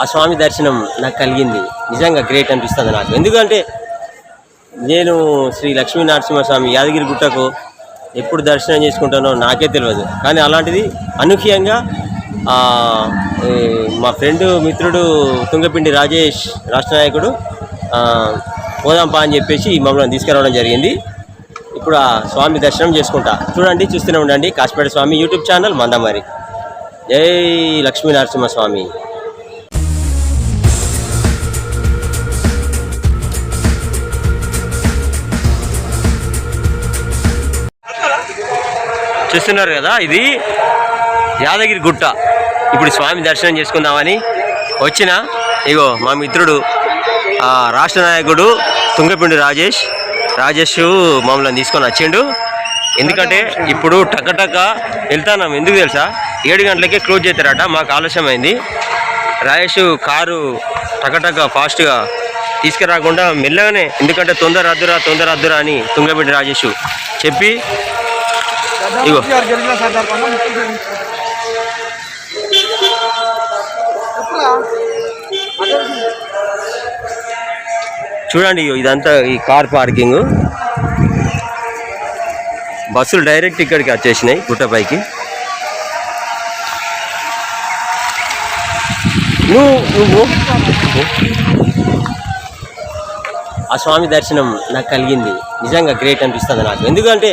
ఆ స్వామి దర్శనం నాకు కలిగింది. నిజంగా గ్రేట్ అనిపిస్తుంది నాకు. ఎందుకంటే నేను శ్రీ లక్ష్మీ నరసింహస్వామి యాదగిరి గుట్టకు ఎప్పుడు దర్శనం చేసుకుంటానో నాకే తెలియదు కానీ అలాంటిది అనూహ్యంగా మా ఫ్రెండ్ మిత్రుడు తుంగపిండి రాజేష్ రాష్ట్ర నాయకుడు పోదాంపా అని చెప్పేసి మమ్మల్ని తీసుకురావడం జరిగింది. ఇప్పుడు ఆ స్వామి దర్శనం చేసుకుంటా. చూడండి చూస్తూనే ఉండండి. Kasipeta Swamy YouTube channel Mandamarri. జై లక్ష్మీ నరసింహస్వామి చూస్తున్నారు కదా ఇది యాదగిరి గుట్ట. ఇప్పుడు స్వామి దర్శనం చేసుకుందామని వచ్చిన ఇగో మా మిత్రుడు రాష్ట్ర నాయకుడు తుంగపిండి రాజేష్. రాజేష్ మమ్మల్ని తీసుకొని వచ్చిండు. ఎందుకంటే ఇప్పుడు టకటక వెళ్తాను ఎందుకు తెలుసా? ఏడు గంటలకే క్లోజ్ చేస్తారట మాకు ఆలస్యం అయింది రాజేష్ కారు టకటక ఫాస్ట్గా తీసుకురాకుండా మెల్లగానే ఎందుకంటే తొందర అద్దురా తొందర అద్దురా అని తుంగపిండి రాజేష్ చెప్పి ఇగో. చూడండి ఇగో ఇదంతా ఈ కార్ పార్కింగ్. బస్సులు డైరెక్ట్ ఇక్కడికి వచ్చేసినాయి గుట్టపైకి. నువ్వు నువ్వు. ఆ స్వామి దర్శనం నాకు కలిగింది. నిజంగా గ్రేట్ అనిపిస్తుంది నాకు. ఎందుకంటే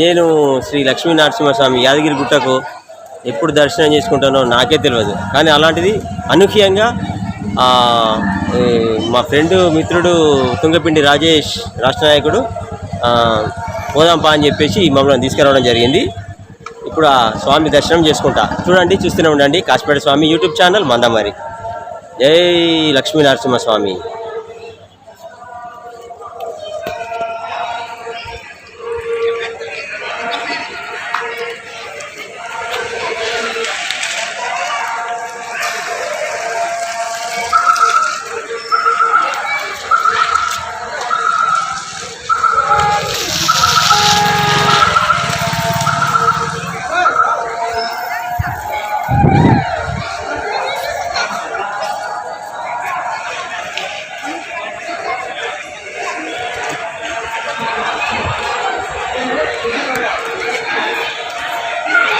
నేను శ్రీ లక్ష్మీ నరసింహస్వామి యాదగిరి గుట్టకు ఎప్పుడు దర్శనం చేసుకుంటానో నాకే తెలియదు. కానీ అలాంటిది అనూహ్యంగా మా ఫ్రెండ్ మిత్రుడు తుంగపిండి రాజేష్ రాష్ట్ర నాయకుడు పోదాంపా అని చెప్పేసి మమ్మల్ని తీసుకురావడం జరిగింది. ఇప్పుడు ఆ స్వామి దర్శనం చేసుకుంటా. చూడండి చూస్తూనే ఉండండి. Kasipeta Swamy YouTube channel Mandamarri. జై లక్ష్మీ నరసింహస్వామి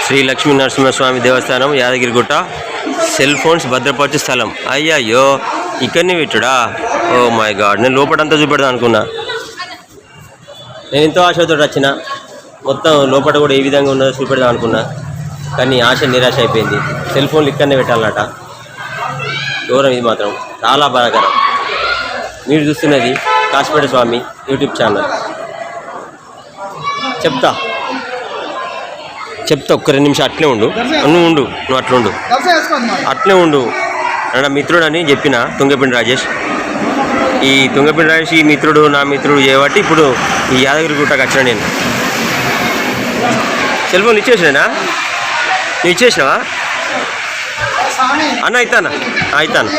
శ్రీ లక్ష్మీ నరసింహస్వామి దేవస్థానం యాదగిరిగుట్ట. సెల్ ఫోన్స్ భద్రపరిచే స్థలం. అయ్యయ్యో ఇక్కడనే పెట్టుడా? ఓ మై గాడ్ నేను లోపలంతా చూపెడదాం అనుకున్నా. నేను ఎంతో ఆశతో వచ్చిన. మొత్తం లోపల కూడా ఏ విధంగా ఉన్నదో చూపెడదాం అనుకున్నా. కానీ ఆశ నిరాశ అయిపోయింది. సెల్ ఫోన్లు ఇక్కడనే పెట్టాలన్నట. దూరం ఇది మాత్రం. చాలా బాధాకరం. మీరు చూస్తున్నది కాశీపేట స్వామి యూట్యూబ్ ఛానల్. చెప్తా. చెప్తా ఒక్క రెండు నిమిషం అట్లే ఉండు. నువ్వు ఉండు నువ్వు అట్లా ఉండు. అట్లే ఉండు. నా మిత్రుడు అని చెప్పిన తుంగపిండి రాజేష్. ఈ తుంగపిండి రాజేష్ ఈ మిత్రుడు నా మిత్రుడు చేయబట్టి ఇప్పుడు ఈ యాదగిరి గుట్టకు వచ్చిన నేను. సెల్ ఫోన్ ఇచ్చేసినా నువ్వు ఇచ్చేసినావా? అన్న అవుతానా అవుతాను